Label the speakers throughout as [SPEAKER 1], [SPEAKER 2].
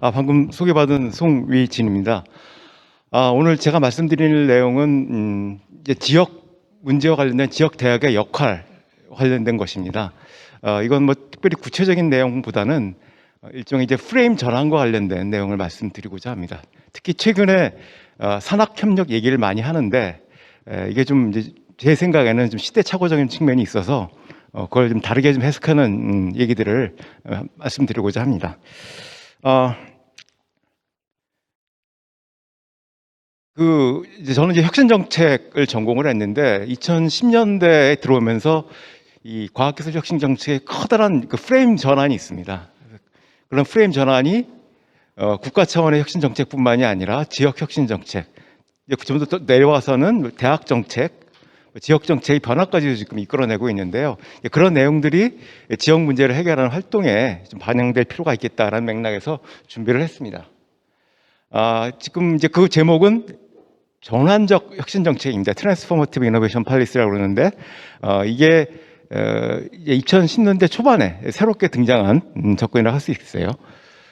[SPEAKER 1] 아, 방금 소개받은 송위진입니다. 아, 오늘 제가 말씀드릴 내용은 음, 이제 지역 문제와 관련된 지역 대학의 역할 관련된 것입니다. 아, 이건 뭐 특별히 구체적인 내용보다는 일종의 이제 프레임 전환과 관련된 내용을 말씀드리고자 합니다. 특히 최근에 어, 산학 협력 얘기를 많이 하는데 에, 이게 좀 이제 제 생각에는 좀 시대착오적인 측면이 있어서 어, 그걸 좀 다르게 좀 해석하는 음, 얘기들을 어, 말씀드리고자 합니다. 어, 그 이제 저는 이제 혁신 정책을 전공을 했는데 2010년대에 들어오면서 이 과학기술 혁신 정책의 커다란 그 프레임 전환이 있습니다. 그런 프레임 전환이 어, 국가 차원의 혁신 정책뿐만이 아니라 지역 혁신 정책, 이제 좀더 내려와서는 대학 정책, 지역 정책의 변화까지도 지금 이끌어내고 있는데요. 그런 내용들이 지역 문제를 해결하는 활동에 좀 반영될 필요가 있겠다라는 맥락에서 준비를 했습니다. 아, 지금 이제 그 제목은 전환적 혁신 정책입니다. 트랜스포머티브 이노베이션 팔리스라고 그러는데 어, 이게 어, 이제 2010년대 초반에 새롭게 등장한 음, 접근이라고 할 수 있어요.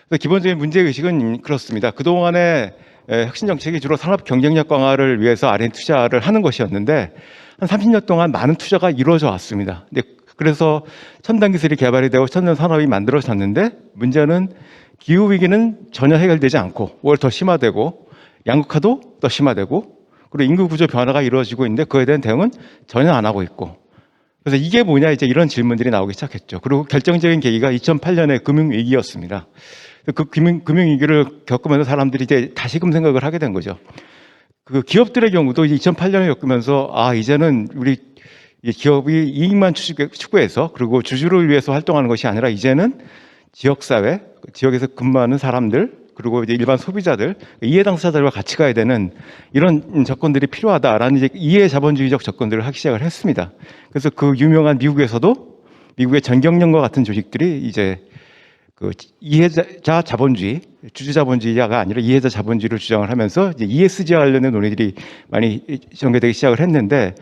[SPEAKER 1] 그래서 기본적인 문제 의식은 그렇습니다. 그 동안에 혁신 정책이 주로 산업 경쟁력 강화를 위해서 R&D 투자를 하는 것이었는데 한 30년 동안 많은 투자가 이루어져 왔습니다. 근데 그래서 첨단 기술이 개발이 되고 첨단 산업이 만들어졌는데 문제는 기후 위기는 전혀 해결되지 않고 오히려 더 심화되고 양극화도 더 심화되고 그리고 인구 구조 변화가 이루어지고 있는데 그에 대한 대응은 전혀 안 하고 있고 그래서 이게 뭐냐 이제 이런 질문들이 나오기 시작했죠. 그리고 결정적인 계기가 2008년의 금융 위기였습니다. 그 금융, 금융 위기를 겪으면서 사람들이 이제 다시금 생각을 하게 된 거죠. 그 기업들의 경우도 2008년을 겪으면서 아 이제는 우리 이 기업이 이익만 추구- 추구해서 그리고 주주를 위해서 활동하는 것이 아니라 이제는 지역 사회, 지역에서 근무하는 사람들 그리고 이제 일반 소비자들 이해 당사자들과 같이 가야 되는 이런 접근들이 필요하다라는 이제 이해 자본주의적 접근들을 하기 시작을 했습니다. 그래서 그 유명한 미국에서도 미국의 전경련과 같은 조직들이 이제 그 이해자 자본주의, 주주 자본주의가 아니라 이해자 자본주의를 주장을 하면서 이제 ESG와 관련된 논의들이 많이 전개되기 시작을 했는데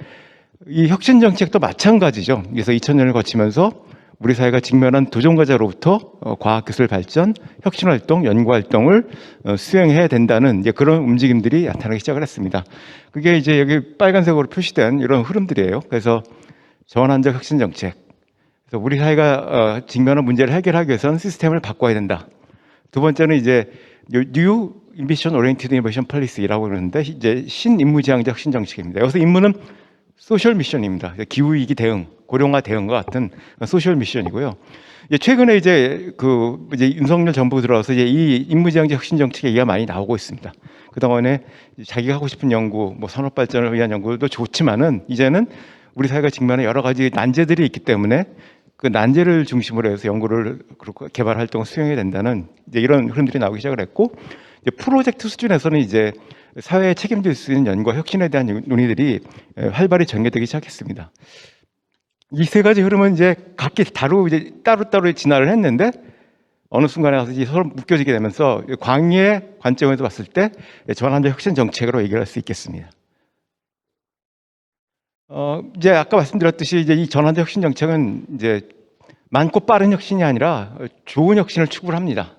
[SPEAKER 1] 이 혁신 정책도 마찬가지죠. 그래서 2000년을 거치면서 우리 사회가 직면한 도전과제로부터 어, 과학 기술 발전, 혁신 활동, 연구 활동을 어, 수행해야 된다는 이제 그런 움직임들이 나타나기 시작을 했습니다. 그게 이제 여기 빨간색으로 표시된 이런 흐름들이에요. 그래서 전환적 혁신 정책. 그래서 우리 사회가 어, 직면한 문제를 해결하기 위해서는 시스템을 바꿔야 된다. 두 번째는 이제 뉴 인비션 오리엔티드 이노베이션 폴리시라고 그러는데 이제 신임무지향적 혁신 정책입니다. 여기서 임무는 소셜 미션입니다. 기후 위기 대응, 고령화 대응과 같은 소셜 미션이고요. 최근에 이제 그 이제 윤석열 정부 들어와서 이제 이 임무지향적 혁신 정책 얘기가 많이 나오고 있습니다. 그 동안에 자기가 하고 싶은 연구, 뭐 산업 발전을 위한 연구도 좋지만은 이제는 우리 사회가 직면해 여러 가지 난제들이 있기 때문에 그 난제를 중심으로 해서 연구를 그렇고 개발 활동을 수행해야 된다는 이제 이런 흐름들이 나오기 시작을 했고 이제 프로젝트 수준에서는 이제 사회에 책임질 수 있는 연구와 혁신에 대한 논의들이 에, 활발히 전개되기 시작했습니다. 이 세 가지 흐름은 이제 각기 다루 이제 따로따로 진화를 했는데 어느 순간에 가서 이제 서로 묶여지게 되면서 광의의 관점에서 봤을 때 전환적 혁신 정책으로 얘기할 수 있겠습니다. 어, 이제 아까 말씀드렸듯이 이제 이 전환적 혁신 정책은 이제 많고 빠른 혁신이 아니라 좋은 혁신을 추구를 합니다.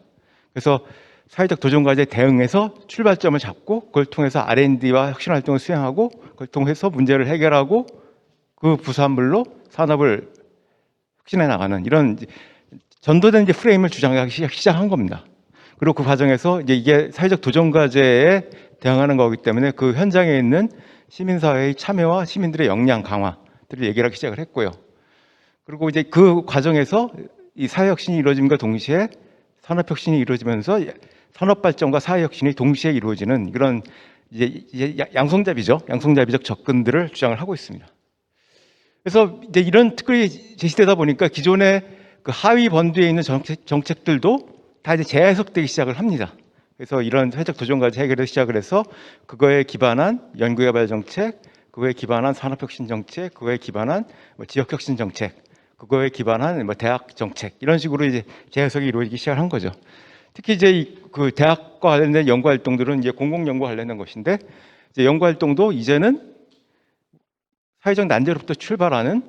[SPEAKER 1] 그래서 사회적 도전 과제에 대응해서 출발점을 잡고 그걸 통해서 R&D와 혁신 활동을 수행하고 그걸 통해서 문제를 해결하고 그 부산물로 산업을 혁신해 나가는 이런 전도된 이제 프레임을 주장하기 시작- 시작한 겁니다. 그리고 그 과정에서 이제 이게 사회적 도전 과제에 대응하는 거기 때문에 그 현장에 있는 시민사회의 참여와 시민들의 역량 강화들을 얘기하기 시작을 했고요. 그리고 이제 그 과정에서 이 사회혁신이 이루어짐과 동시에 산업혁신이 이루어지면서 산업 발전과 사회 혁신이 동시에 이루어지는 그런 이제 양성잡이죠. 양성잡이적 접근들을 주장을 하고 있습니다. 그래서 이제 이런 특권이 제시되다 보니까 기존의 그 하위 번두에 있는 정책, 정책들도 다 이제 재해석되기 시작을 합니다. 그래서 이런 사회적 도전까지 해결을 시작을 해서 그거에 기반한 연구개발 정책, 그거에 기반한 산업혁신 정책, 그거에 기반한 뭐 지역혁신 정책, 그거에 기반한 뭐 대학 정책 이런 식으로 이제 재해석이 이루어지기 시작한 거죠. 특히 이제 이그 대학과 관련된 연구 활동들은 이제 공공 연구 관련된 것인데 이제 연구 활동도 이제는 사회적 난제로부터 출발하는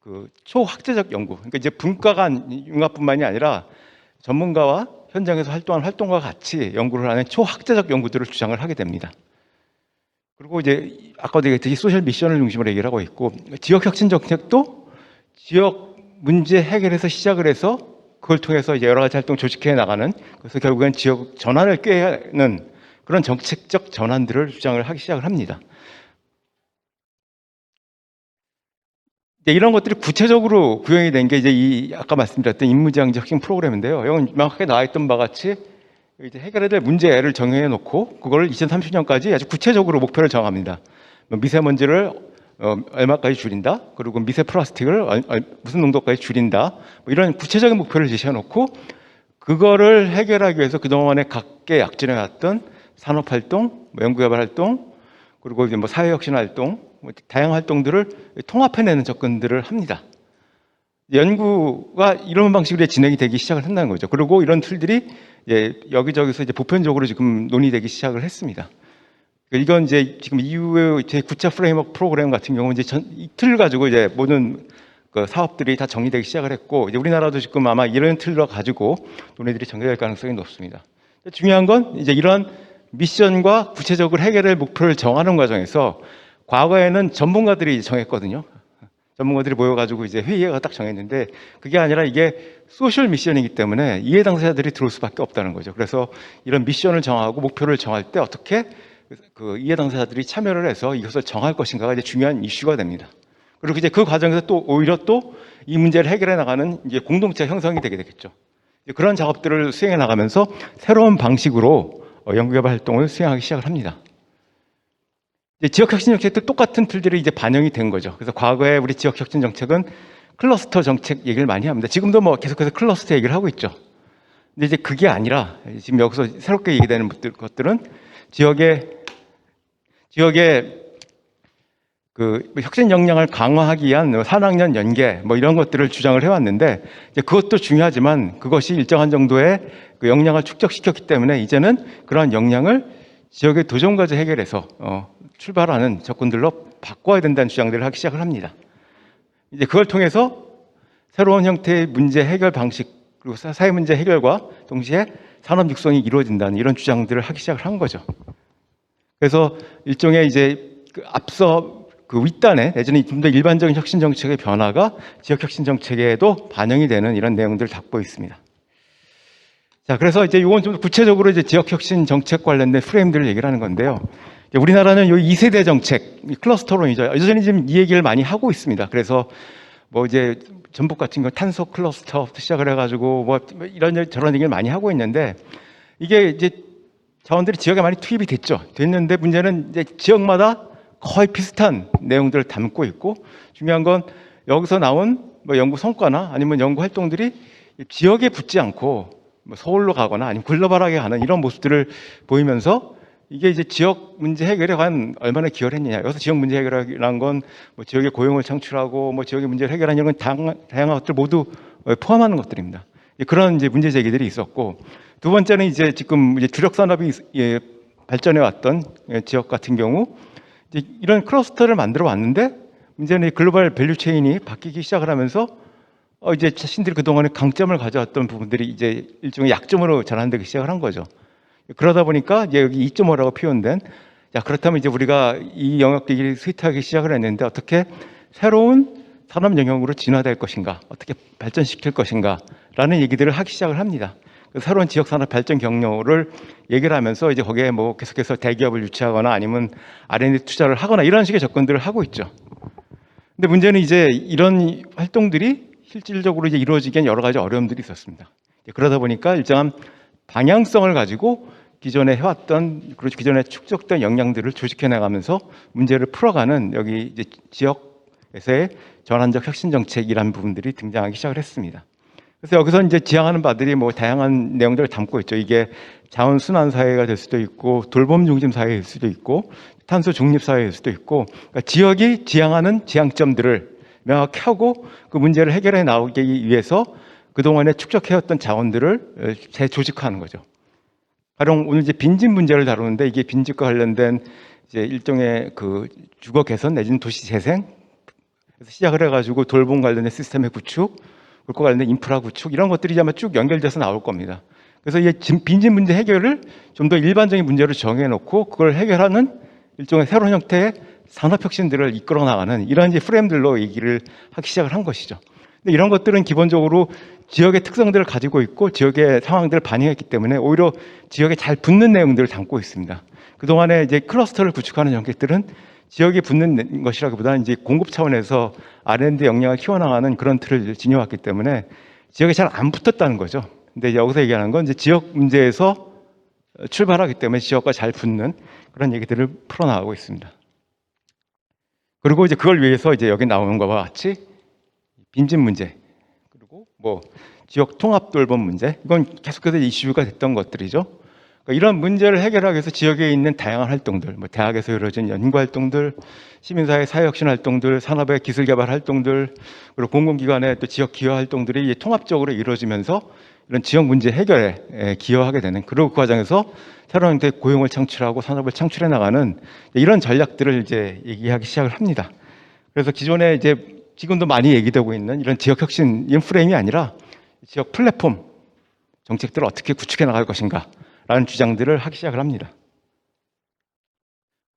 [SPEAKER 1] 그 초학제적 연구. 그러니까 이제 분과 간 융합뿐만이 아니라 전문가와 현장에서 활동한 활동과 같이 연구를 하는 초학자적 연구들을 주장을 하게 됩니다. 그리고 이제 아까도 얘기했듯이 소셜 미션을 중심으로 얘기를 하고 있고 지역 혁신 정책도 지역 문제 해결에서 시작을 해서 그걸 통해서 여러 가지 활동 조직해 나가는 그래서 결국엔 지역 전환을 꾀하는 그런 정책적 전환들을 주장을 하기 시작을 합니다. 이런 것들이 구체적으로 구현이 된 게 이제 이 아까 말씀드렸던 인무지향적 혁신 프로그램인데요. 이건 명확하게 나와 있던 바와 같이 이제 해결해야 될 문제를 정해 놓고 그걸 2030년까지 아주 구체적으로 목표를 정합니다. 뭐 미세먼지를 어, 얼마까지 줄인다. 그리고 미세 플라스틱을 얼- 얼- 무슨 농도까지 줄인다. 뭐 이런 구체적인 목표를 제시해 놓고 그거를 해결하기 위해서 그동안에 각계 약진해 왔던 산업 활동, 뭐 연구개발 활동, 그리고 이제 뭐 사회혁신 활동, 뭐 다양한 활동들을 통합해내는 접근들을 합니다. 연구가 이런 방식으로 진행이 되기 시작을 한다는 거죠. 그리고 이런 툴들이 이제 여기저기서 이제 보편적으로 지금 논의되기 시작을 했습니다. 이건 이제 지금 이후에 제 구차 프레임워크 프로그램 같은 경우는 이제 전, 이틀 가지고 이제 모든 그 사업들이 다 정리되기 시작을 했고 이제 우리나라도 지금 아마 이런 틀로 가지고 논의들이 전개될 가능성이 높습니다. 중요한 건 이제 이런 미션과 구체적으로 해결할 목표를 정하는 과정에서 과거에는 전문가들이 정했거든요. 전문가들이 모여가지고 이제 회의가 딱 정했는데 그게 아니라 이게 소셜 미션이기 때문에 이해 당사자들이 들어올 수밖에 없다는 거죠. 그래서 이런 미션을 정하고 목표를 정할 때 어떻게 그 이해 당사자들이 참여를 해서 이것을 정할 것인가가 이제 중요한 이슈가 됩니다. 그리고 이제 그 과정에서 또 오히려 또 이 문제를 해결해 나가는 이제 공동체 형성이 되게 되겠죠. 그런 작업들을 수행해 나가면서 새로운 방식으로 어, 연구개발 활동을 수행하기 시작을 합니다. 지역혁신 정책도 똑같은 틀들이 이제 반영이 된 거죠. 그래서 과거에 우리 지역혁신 정책은 클러스터 정책 얘기를 많이 합니다. 지금도 뭐 계속해서 클러스터 얘기를 하고 있죠. 근데 이제 그게 아니라 지금 여기서 새롭게 얘기되는 것들- 것들은 지역의 지역의 그 혁신 역량을 강화하기 위한 뭐 산학년 연계 뭐 이런 것들을 주장을 해왔는데 이제 그것도 중요하지만 그것이 일정한 정도의 그 역량을 축적시켰기 때문에 이제는 그러한 역량을 지역의 도전 과제 해결에서 어, 출발하는 접근들로 바꿔야 된다는 주장들을 하기 시작을 합니다. 이제 그걸 통해서 새로운 형태의 문제 해결 방식 그리고 사- 사회 문제 해결과 동시에 산업 육성이 이루어진다는 이런 주장들을 하기 시작을 한 거죠. 그래서 일종의 이제 그 앞서 그 윗단에 내지는 좀 더 일반적인 혁신 정책의 변화가 지역 혁신 정책에도 반영이 되는 이런 내용들을 담고 있습니다. 자, 그래서 이제 이건 좀 구체적으로 이제 지역 혁신 정책 관련된 프레임들을 얘기를 하는 건데요. 우리나라는 요 2세대 정책, 이 클러스터론이죠. 여전히 지금 이 얘기를 많이 하고 있습니다. 그래서 뭐 이제 전북 같은 거 탄소 클러스터부터 시작을 해가지고 뭐 이런 저런 얘기를 많이 하고 있는데 이게 이제 자원들이 지역에 많이 투입이 됐죠. 됐는데 문제는 이제 지역마다 거의 비슷한 내용들을 담고 있고 중요한 건 여기서 나온 뭐 연구 성과나 아니면 연구 활동들이 지역에 붙지 않고 뭐 서울로 가거나 아니면 글로벌하게 가는 이런 모습들을 보이면서 이게 이제 지역 문제 해결에 관 얼마나 기여를 했느냐. 여기서 지역 문제 해결이라는 건 뭐 지역의 고용을 창출하고 뭐 지역의 문제를 해결하는 이런 다양한, 다양한 것들 모두 포함하는 것들입니다. 그런 이제 문제 제기들이 있었고 두 번째는 이제 지금 이제 주력 산업이 예, 발전해 왔던 예, 지역 같은 경우 이런 클러스터를 만들어 왔는데 문제는 이 글로벌 밸류 체인이 바뀌기 시작을 하면서 어 이제 자신들이 그동안에 강점을 가져왔던 부분들이 이제 일종의 약점으로 전환되기 시작을 한 거죠. 그러다 보니까 이제 여기 2.5라고 표현된 자 그렇다면 이제 우리가 이 영역들이 스위트하기 시작을 했는데 어떻게 새로운 산업 영역으로 진화될 것인가 어떻게 발전시킬 것인가라는 얘기들을 하기 시작을 합니다. 그 새로운 지역 산업 발전 경로를 얘기를 하면서 이제 거기에 뭐 계속해서 대기업을 유치하거나 아니면 R&D 투자를 하거나 이런 식의 접근들을 하고 있죠. 근데 문제는 이제 이런 활동들이 실질적으로 이제 이루어지기엔 여러 가지 어려움들이 있었습니다. 그러다 보니까 일정한 방향성을 가지고 기존에 해왔던 그리고 기존에 축적된 역량들을 조직해 나가면서 문제를 풀어가는 여기 이제 지역 에서의 전환적 혁신 정책이라는 부분들이 등장하기 시작을 했습니다. 그래서 여기서 이제 지향하는 바들이 뭐 다양한 내용들을 담고 있죠. 이게 자원 순환 사회가 될 수도 있고 돌봄 중심 사회일 수도 있고 탄소 중립 사회일 수도 있고 그러니까 지역이 지향하는 지향점들을 명확히 하고 그 문제를 해결해 나오기 위해서 그동안에 축적해왔던 자원들을 재조직화하는 거죠. 가령 오늘 이제 빈집 문제를 다루는데 이게 빈집과 관련된 이제 일종의 그 주거 개선 내지는 도시 재생 그래서 시작을 해가지고 돌봄 관련된 시스템의 구축, 그과 관련된 인프라 구축 이런 것들이 아마 쭉 연결돼서 나올 겁니다. 그래서 이 진- 빈집 문제 해결을 좀 더 일반적인 문제로 정해놓고 그걸 해결하는 일종의 새로운 형태의 산업 혁신들을 이끌어 나가는 이런 이제 프레임들로 얘기를 하기 시작을 한 것이죠. 근데 이런 것들은 기본적으로 지역의 특성들을 가지고 있고 지역의 상황들을 반영했기 때문에 오히려 지역에 잘 붙는 내용들을 담고 있습니다. 그동안에 이제 클러스터를 구축하는 정책들은 지역에 붙는 것이라기보다는 이제 공급 차원에서 R&D 역량을 키워나가는 그런 틀을 지녀왔기 때문에 지역에 잘 안 붙었다는 거죠. 근데 여기서 얘기하는 건 이제 지역 문제에서 출발하기 때문에 지역과 잘 붙는 그런 얘기들을 풀어나가고 있습니다. 그리고 이제 그걸 위해서 이제 여기 나오는 것과 같이 빈집 문제 그리고 뭐 지역 통합 돌봄 문제 이건 계속해서 이슈가 됐던 것들이죠. 그러니까 이런 문제를 해결하기 위해서 지역에 있는 다양한 활동들, 뭐 대학에서 이루어진 연구 활동들, 시민사회 사회혁신 활동들, 산업의 기술 개발 활동들, 그리고 공공기관의 또 지역 기여 활동들이 통합적으로 이루어지면서 이런 지역 문제 해결에 에, 기여하게 되는 그리고 그 과정에서 새로운 형태의 고용을 창출하고 산업을 창출해 나가는 이런 전략들을 이제 얘기하기 시작을 합니다. 그래서 기존에 이제 지금도 많이 얘기되고 있는 이런 지역 혁신 인프레임이 아니라 지역 플랫폼 정책들을 어떻게 구축해 나갈 것인가 라는 주장들을 하기 시작을 합니다.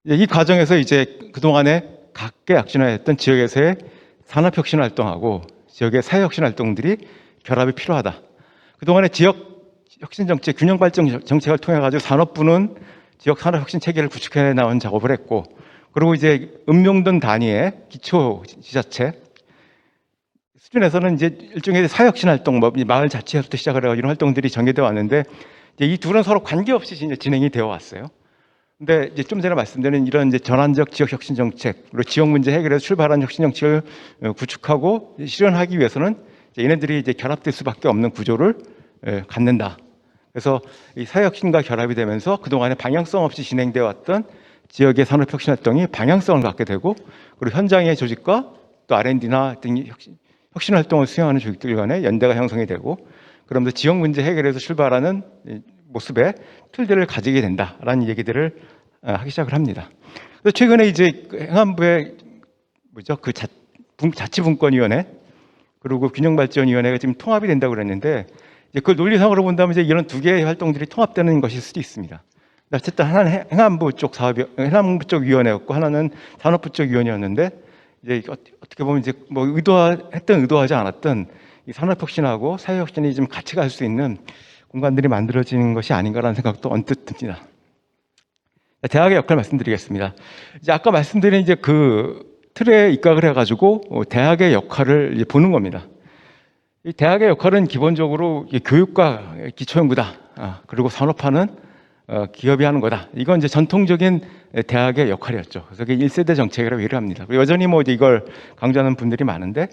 [SPEAKER 1] 이제 이 과정에서 이제 그동안에 각계 약진화했던 지역에서의 산업혁신 활동하고 지역의 사회혁신 활동들이 결합이 필요하다. 그동안에 지역 혁신 정책, 균형 발전 정책을 통해 가지고 산업부는 지역 산업 혁신 체계를 구축해 나온 작업을 했고, 그리고 이제 읍용동 단위의 기초 지자체 수준에서는 이제 일종의 사회혁신 활동, 뭐 마을 자치에서부터 시작을 해가지고 이런 활동들이 전개되어 왔는데, 이 둘은 서로 관계없이 이제 진행이 되어 왔어요. 근데 이제 좀 전에 말씀드린 이런 이제 전환적 지역 혁신 정책, 그리고 지역 문제 해결에서 출발한 혁신 정책을 어, 구축하고 실현하기 위해서는 이제 얘네들이 이제 결합될 수밖에 없는 구조를 예, 갖는다. 그래서 이 사회혁신과 결합이 되면서 그동안에 방향성 없이 진행되어 왔던 지역의 산업혁신 활동이 방향성을 갖게 되고 그리고 현장의 조직과 또 R&D나 등 혁신, 혁신 활동을 수행하는 조직들 간의 연대가 형성이 되고 그러면서 지역 문제 해결에서 출발하는 이 모습의 틀들을 가지게 된다라는 얘기들을 어, 하기 시작을 합니다. 그래서 최근에 이제 그 행안부의 뭐죠 그 자, 분- 자치분권위원회 그리고 균형발전위원회가 지금 통합이 된다고 그랬는데 이제 그 논리상으로 본다면 이제 이런 두 개의 활동들이 통합되는 것일 수도 있습니다. 어쨌든 하나는 해- 행안부 쪽 사업이 행안부 쪽 위원회였고 하나는 산업부 쪽 위원회였는데 이제 어- 어떻게 보면 이제 뭐 의도했던 의도하지 않았던 이 산업혁신하고 사회혁신이 좀 같이 갈 수 있는 공간들이 만들어지는 것이 아닌가라는 생각도 언뜻 듭니다. 대학의 역할 말씀드리겠습니다. 이제 아까 말씀드린 이제 그 틀에 입각을 해가지고 어, 대학의 역할을 보는 겁니다. 이 대학의 역할은 기본적으로 이 교육과 기초연구다. 아, 그리고 산업화는 어, 기업이 하는 거다. 이건 이제 전통적인 대학의 역할이었죠. 그래서 그게 1세대 정책이라고 얘기를 합니다. 여전히 뭐 이걸 강조하는 분들이 많은데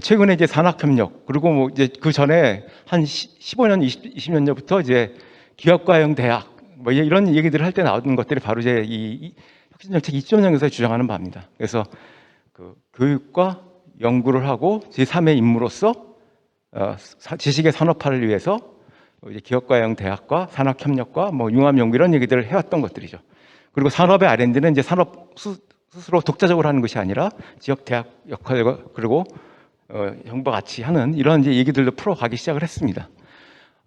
[SPEAKER 1] 최근에 이제 산학협력 그리고 뭐 이제 그 전에 한 15년, 20, 20년 전부터 이제 기업과형 대학 뭐 이런 얘기들을 할 때 나오는 것들이 바로 이제 이, 이 혁신정책 2.0에서 주장하는 바입니다. 그래서 그 교육과 연구를 하고 제3의 임무로서 어, 사- 지식의 산업화를 위해서 이제 기업과형 대학과 산학협력과 뭐 융합연구 이런 얘기들을 해왔던 것들이죠. 그리고 산업의 R&D는 이제 산업 스- 스스로 독자적으로 하는 것이 아니라 지역 대학 역할과 그리고 어, 정부가 같이 하는 이런 이제 얘기들도 풀어가기 시작을 했습니다.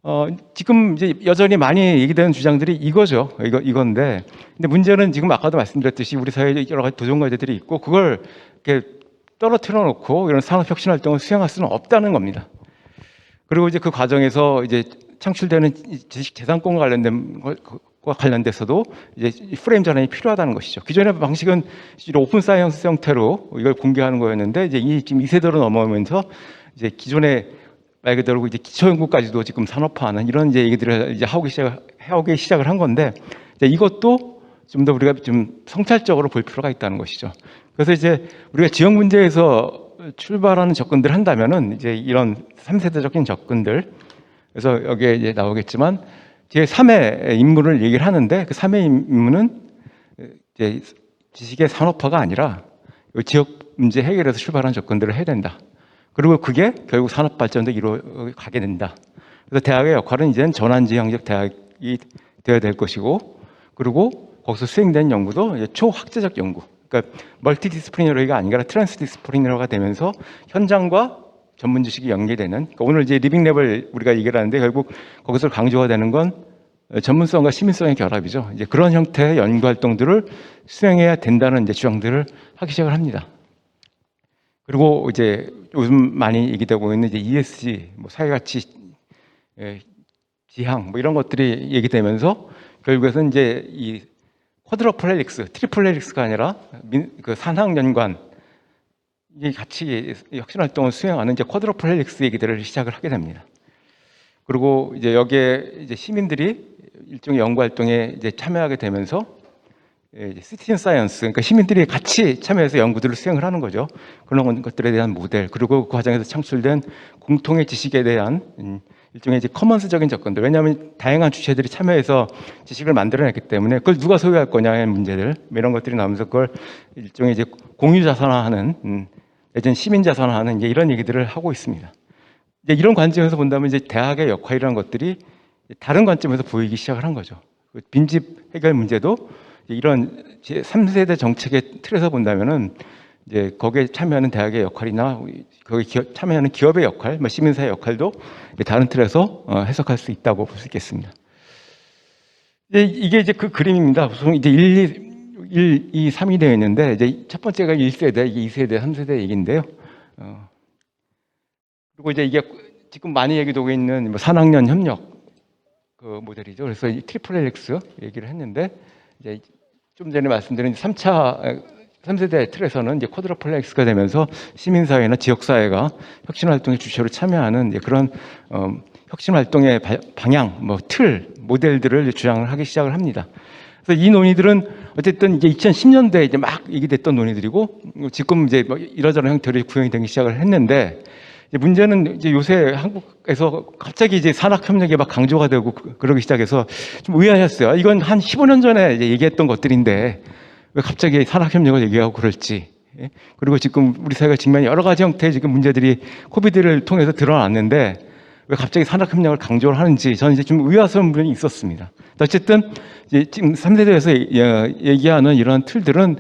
[SPEAKER 1] 어, 지금 이제 여전히 많이 얘기되는 주장들이 이거죠. 이거, 이건데. 근데 문제는 지금 아까도 말씀드렸듯이 우리 사회에 여러 가지 도전 과제들이 있고 그걸 이렇게 떨어뜨려 놓고 이런 산업 혁신 활동을 수행할 수는 없다는 겁니다. 그리고 이제 그 과정에서 이제 창출되는 이 지식 재산권과 관련된 것과 관련돼서도 이제 이 프레임 전환이 필요하다는 것이죠. 기존의 방식은 오픈 사이언스 형태로 이걸 공개하는 거였는데 이제 이 지금 이 세대로 넘어오면서 이제 기존의 말 그대로 이제 기초 연구까지도 지금 산업화하는 이런 이제 얘기들을 이제 하고 시작 하기 시작을 한 건데 이것도 좀 더 우리가 좀 성찰적으로 볼 필요가 있다는 것이죠. 그래서 이제 우리가 지역 문제에서 출발하는 접근들을 한다면은 이제 이런 3세대적인 접근들 그래서 여기에 이제 나오겠지만 제 3의 임무를 얘기를 하는데 그 3의 임무는 이제 지식의 산업화가 아니라 이 지역 문제 해결에서 출발하는 접근들을 해야 된다. 그리고 그게 결국 산업 발전도 이루어 가게 된다. 그래서 대학의 역할은 이제는 전환지향적 대학이 되어야 될 것이고, 그리고 거기서 수행된 연구도 이제 초학제적 연구, 그러니까 멀티디스플리너리가 아니라 트랜스디스플리너가 되면서 현장과 전문 지식이 연계되는 그러니까 오늘 이제 리빙랩을 우리가 얘기를 하는데 결국 거기서 강조가 되는 건 전문성과 시민성의 결합이죠. 이제 그런 형태의 연구 활동들을 수행해야 된다는 이제 주장들을 하기 시작을 합니다. 그리고 이제 요즘 많이 얘기되고 있는 이제 ESG, 뭐 사회가치 예, 지향 뭐 이런 것들이 얘기되면서 결국에는 이제 이 쿼드러플레릭스, 트리플레릭스가 아니라 민, 그 산학 연관 이 같이 혁신 활동을 수행하는 이제 쿼드러플레릭스 얘기들을 시작을 하게 됩니다. 그리고 이제 여기에 이제 시민들이 일종의 연구 활동에 이제 참여하게 되면서 예, 시티즌 사이언스, 그러니까 시민들이 같이 참여해서 연구들을 수행을 하는 거죠. 그런 것들에 대한 모델, 그리고 그 과정에서 창출된 공통의 지식에 대한 음, 일종의 이제 커먼스적인 접근들. 왜냐하면 다양한 주체들이 참여해서 지식을 만들어냈기 때문에 그걸 누가 소유할 거냐의 문제들, 뭐 이런 것들이 나오면서 그걸 일종의 이제 공유 자산화하는, 음, 내지는 시민 자산화하는 이제 이런 얘기들을 하고 있습니다. 이제 이런 관점에서 본다면 이제 대학의 역할이라는 것들이 다른 관점에서 보이기 시작을 한 거죠. 그 빈집 해결 문제도 이런 3세대 정책의 틀에서 본다면은 이제 거기에 참여하는 대학의 역할이나 거기 기업, 참여하는 기업의 역할, 뭐 시민사회 역할도 다른 틀에서 어, 해석할 수 있다고 볼 수 있겠습니다. 이제 이게 이제 그 그림입니다. 보통 이제 1, 2, 1, 2, 3이 되어 있는데 이제 첫 번째가 1세대, 이게 2세대, 3세대 얘기인데요. 어, 그리고 이제 이게 지금 많이 얘기되고 있는 뭐 산학년 협력 그 모델이죠. 그래서 이 트리플 헬릭스 얘기를 했는데 이제 좀 전에 말씀드린 3차 3세대 틀에서는 이제 쿼드러플렉스가 되면서 시민사회나 지역사회가 혁신 활동의 주체로 참여하는 이제 그런 어, 혁신 활동의 바, 방향, 뭐 틀, 모델들을 주장을 하기 시작을 합니다. 그래서 이 논의들은 어쨌든 이제 2010년대에 이제 막 얘기됐던 논의들이고 지금 이제 뭐 이러저런 형태로 구현이 되기 시작을 했는데 이제 문제는 이제 요새 한국에서 갑자기 이제 산학협력이 막 강조가 되고 그- 그러기 시작해서 좀 의아했어요. 이건 한 15년 전에 얘기했던 것들인데 왜 갑자기 산학협력을 얘기하고 그럴지. 예? 그리고 지금 우리 사회가 직면한 여러 가지 형태의 지금 문제들이 코비드를 통해서 드러났는데 왜 갑자기 산학협력을 강조를 하는지 저는 이제 좀 의아스러운 부분이 있었습니다. 어쨌든 지금 3세대에서 얘기하는 이런 틀들은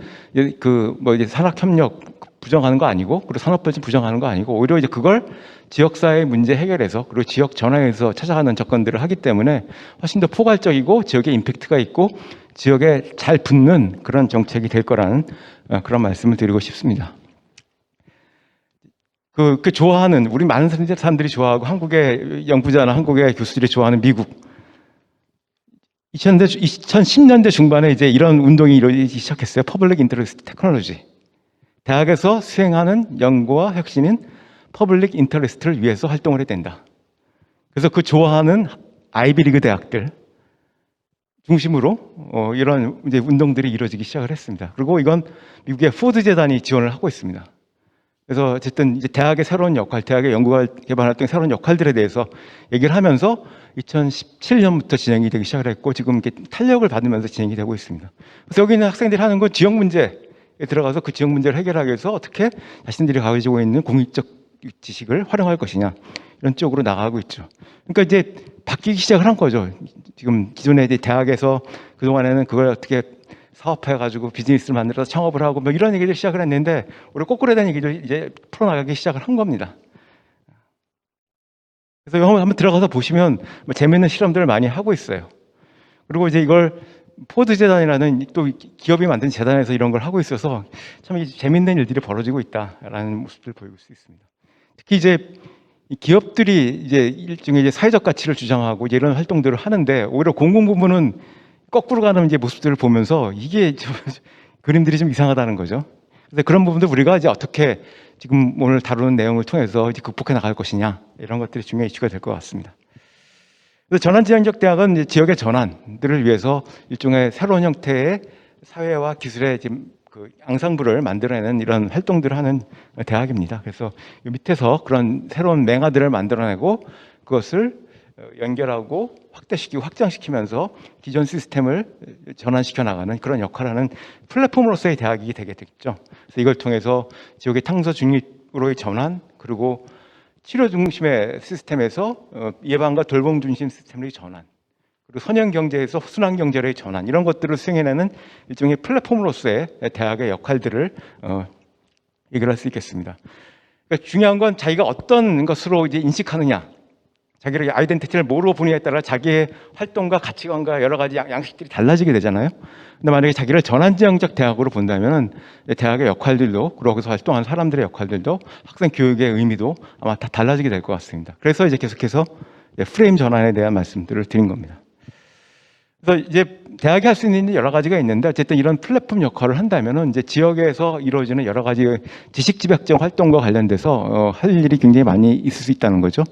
[SPEAKER 1] 그뭐 이제 산학협력 부정하는 거 아니고 그리고 산업발전 부정하는 거 아니고 오히려 이제 그걸 지역사회 문제 해결에서 그리고 지역 전환에서 찾아가는 접근들을 하기 때문에 훨씬 더 포괄적이고 지역에 임팩트가 있고 지역에 잘 붙는 그런 정책이 될 거라는 어, 그런 말씀을 드리고 싶습니다. 그, 그 좋아하는 우리 많은 사람들이, 좋아하고 한국의 연구자나 한국의 교수들이 좋아하는 미국 2000대, 2010년대 중반에 이제 이런 운동이 이루어지기 시작했어요. 퍼블릭 인터레스트 테크놀로지. 대학에서 수행하는 연구와 혁신인 퍼블릭 인터레스트를 위해서 활동을 해야 된다. 그래서 그 좋아하는 아이비리그 대학들 중심으로 어, 이런 이제 운동들이 이루어지기 시작을 했습니다. 그리고 이건 미국의 포드 재단이 지원을 하고 있습니다. 그래서 어쨌든 이제 대학의 새로운 역할, 대학의 연구 개발 활동 새로운 역할들에 대해서 얘기를 하면서 2017년부터 진행이 되기 시작을 했고 지금 이렇게 탄력을 받으면서 진행이 되고 있습니다. 그래서 여기 있는 학생들이 하는 건 지역 문제에 들어가서 그 지역 문제를 해결하기 위해서 어떻게 자신들이 가지고 있는 공익적 지식을 활용할 것이냐 이런 쪽으로 나가고 있죠. 그러니까 이제 바뀌기 시작을 한 거죠. 지금 기존에 대학에서 그 동안에는 그걸 어떻게 사업해가지고 비즈니스를 만들어서 창업을 하고 뭐 이런 얘기를 시작을 했는데 우리 거꾸로 된 얘기를 이제 풀어나가기 시작을 한 겁니다. 그래서 한번, 한번 들어가서 보시면 뭐 재밌는 실험들을 많이 하고 있어요. 그리고 이제 이걸 포드 재단이라는 또 기업이 만든 재단에서 이런 걸 하고 있어서 참 재밌는 일들이 벌어지고 있다라는 모습을 보일 수 있습니다. 특히 이제 기업들이 이제 일종의 이제 사회적 가치를 주장하고 이런 활동들을 하는데 오히려 공공 부문은 거꾸로 가는 이제 모습들을 보면서 이게 좀 그림들이 좀 이상하다는 거죠. 그래서 그런 부분들 우리가 이제 어떻게 지금 오늘 다루는 내용을 통해서 이제 극복해 나갈 것이냐 이런 것들이 중요한 이슈가 될 것 같습니다. 그래서 전환지향적 대학은 지역의 전환들을 위해서 일종의 새로운 형태의 사회와 기술의 지금 그 양상부를 만들어내는 이런 활동들을 하는 대학입니다. 그래서 이 밑에서 그런 새로운 맹아들을 만들어내고 그것을 연결하고 확대시키고 확장시키면서 기존 시스템을 전환시켜 나가는 그런 역할을 하는 플랫폼으로서의 대학이 되게 됐죠. 그래서 이걸 통해서 지역의 탕서 중립으로의 전환 그리고 치료 중심의 시스템에서 어, 예방과 돌봄 중심 시스템의 전환 그리고 선형 경제에서 순환 경제의 전환 이런 것들을 수행해내는 일종의 플랫폼으로서의 대학의 역할들을 어, 얘기를 할 수 있겠습니다. 그러니까 중요한 건 자기가 어떤 것으로 이제 인식하느냐. 자기의 아이덴티티를 뭐로 보느냐에 따라 자기의 활동과 가치관과 여러 가지 양- 양식들이 달라지게 되잖아요. 근데 만약에 자기를 전환지향적 대학으로 본다면은 대학의 역할들도 그러고서 활동하는 사람들의 역할들도 학생 교육의 의미도 아마 다 달라지게 될 것 같습니다. 그래서 이제 계속해서 프레임 전환에 대한 말씀들을 드린 겁니다. 그래서 이제 대학이 할 수 있는 여러 가지가 있는데 어쨌든 이런 플랫폼 역할을 한다면은 이제 지역에서 이루어지는 여러 가지 지식 집약적 활동과 관련돼서 어, 할 일이 굉장히 많이 있을 수 있다는 거죠.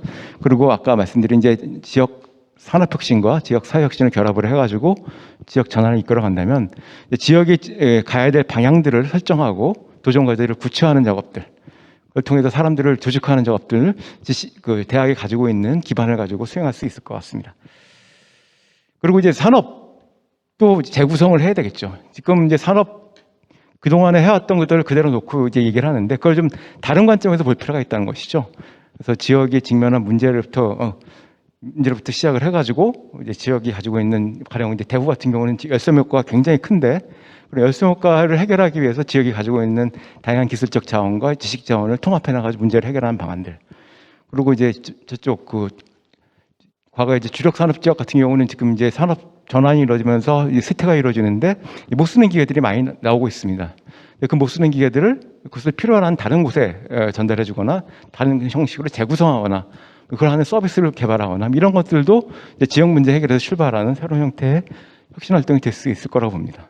[SPEAKER 1] 그리고 아까 말씀드린 이제 지역 산업 혁신과 지역 사회 혁신을 결합을 해가지고 지역 전환을 이끌어 간다면 이제 지역이 에, 가야 될 방향들을 설정하고 도전 과제를 구체화하는 작업들. 그걸 통해서 사람들을 조직화하는 작업들을 그 대학이 가지고 있는 기반을 가지고 수행할 수 있을 것 같습니다. 그리고 이제 산업 도 재구성을 해야 되겠죠. 지금 이제 산업 그동안에 해왔던 것들을 그대로 놓고 이제 얘기를 하는데 그걸 좀 다른 관점에서 볼 필요가 있다는 것이죠. 그래서 지역이 직면한 문제를부터 어, 문제로부터 시작을 해가지고 이제 지역이 가지고 있는 가령 이제 대구 같은 경우는 열섬 효과가 굉장히 큰데 그리고 열섬 효과를 해결하기 위해서 지역이 가지고 있는 다양한 기술적 자원과 지식 자원을 통합해 나가지고 문제를 해결하는 방안들 그리고 이제 저- 저쪽 그 과거 이제 주력 산업 지역 같은 경우는 지금 이제 산업 전환이 이루어지면서 이 쇠퇴가 이루어지는데 이못 쓰는 기계들이 많이 나- 나오고 있습니다. 그 못 쓰는 기계들을 그것을 필요한 다른 곳에 에, 전달해주거나 다른 형식으로 재구성하거나 그걸 하는 서비스를 개발하거나 이런 것들도 지역 문제 해결에서 출발하는 새로운 형태의 혁신 활동이 될 수 있을 거라고 봅니다.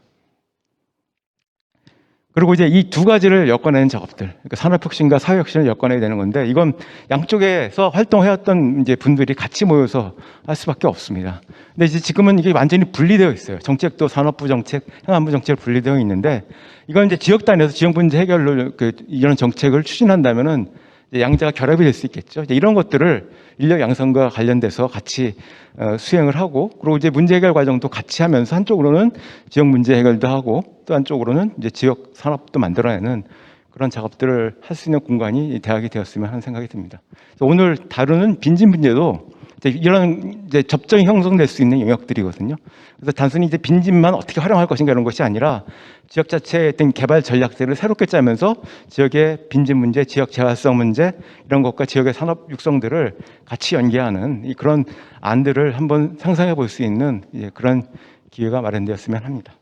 [SPEAKER 1] 그리고 이제 이 두 가지를 엮어내는 작업들, 그러니까 산업혁신과 사회혁신을 엮어내야 되는 건데 이건 양쪽에서 활동해왔던 이제 분들이 같이 모여서 할 수밖에 없습니다. 근데 이제 지금은 이게 완전히 분리되어 있어요. 정책도 산업부 정책, 행안부 정책 분리되어 있는데 이건 이제 지역 단위에서 지역 문제 해결로 그 이런 정책을 추진한다면은 이제 양자가 결합이 될 수 있겠죠. 이제 이런 것들을 인력 양성과 관련돼서 같이 어, 수행을 하고 그리고 이제 문제 해결 과정도 같이 하면서 한쪽으로는 지역 문제 해결도 하고 또 한쪽으로는 이제 지역 산업도 만들어내는 그런 작업들을 할 수 있는 공간이 이 대학이 되었으면 하는 생각이 듭니다. 오늘 다루는 빈집 문제도 이제 이런 이제 접점이 형성될 수 있는 영역들이거든요. 그래서 단순히 이제 빈집만 어떻게 활용할 것인가 이런 것이 아니라 지역 자체의 어떤 개발 전략들을 새롭게 짜면서 지역의 빈집 문제, 지역 재활성 문제 이런 것과 지역의 산업 육성들을 같이 연계하는 이 그런 안들을 한번 상상해 볼 수 있는 이제 그런 기회가 마련되었으면 합니다.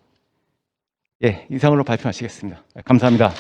[SPEAKER 1] 예, 이상으로 발표하시겠습니다. 감사합니다.